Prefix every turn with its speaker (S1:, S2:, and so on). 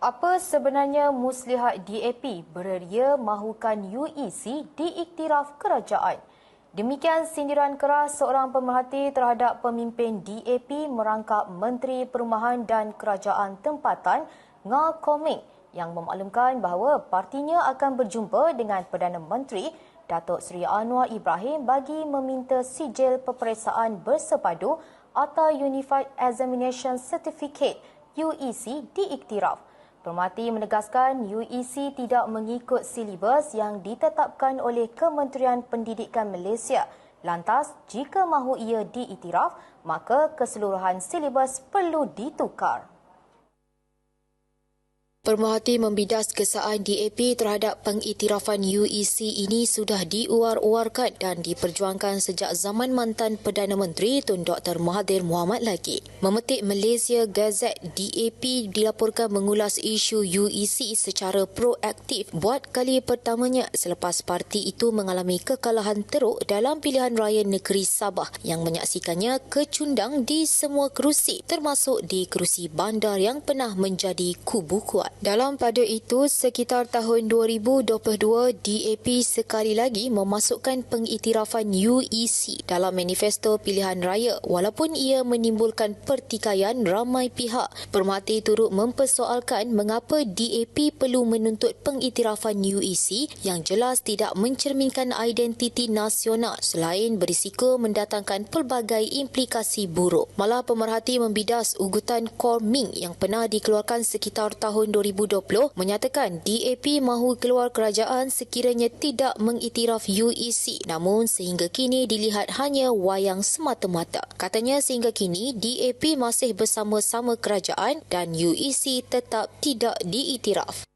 S1: Apa sebenarnya muslihat DAP bereria mahukan UEC diiktiraf kerajaan? Demikian sindiran keras seorang pemerhati terhadap pemimpin DAP merangkap Menteri Perumahan dan Kerajaan Tempatan Nga Koming yang memaklumkan bahawa partinya akan berjumpa dengan Perdana Menteri Datuk Seri Anwar Ibrahim bagi meminta sijil peperiksaan bersepadu atau Unified Examination Certificate UEC diiktiraf. Permati menegaskan UEC tidak mengikut silibus yang ditetapkan oleh Kementerian Pendidikan Malaysia. Lantas, jika mahu ia diiktiraf, maka keseluruhan silibus perlu ditukar.
S2: Permahati membidas kesaan DAP terhadap pengiktirafan UEC ini sudah diuar-uarkan dan diperjuangkan sejak zaman mantan Perdana Menteri Tun Dr. Mahathir Mohamad lagi. Memetik Malaysia Gazette, DAP dilaporkan mengulas isu UEC secara proaktif buat kali pertamanya selepas parti itu mengalami kekalahan teruk dalam pilihan raya negeri Sabah yang menyaksikannya kecundang di semua kerusi termasuk di kerusi bandar yang pernah menjadi kubu kuat. Dalam pada itu, sekitar tahun 2022, DAP sekali lagi memasukkan pengiktirafan UEC dalam manifesto pilihan raya walaupun ia menimbulkan pertikaian ramai pihak. Permati turut mempersoalkan mengapa DAP perlu menuntut pengiktirafan UEC yang jelas tidak mencerminkan identiti nasional selain berisiko mendatangkan pelbagai implikasi buruk. Malah pemerhati membidas ugutan Korming yang pernah dikeluarkan sekitar tahun 2020 menyatakan DAP mahu keluar kerajaan sekiranya tidak mengiktiraf UEC namun sehingga kini dilihat hanya wayang semata-mata. Katanya sehingga kini DAP masih bersama-sama kerajaan dan UEC tetap tidak diiktiraf.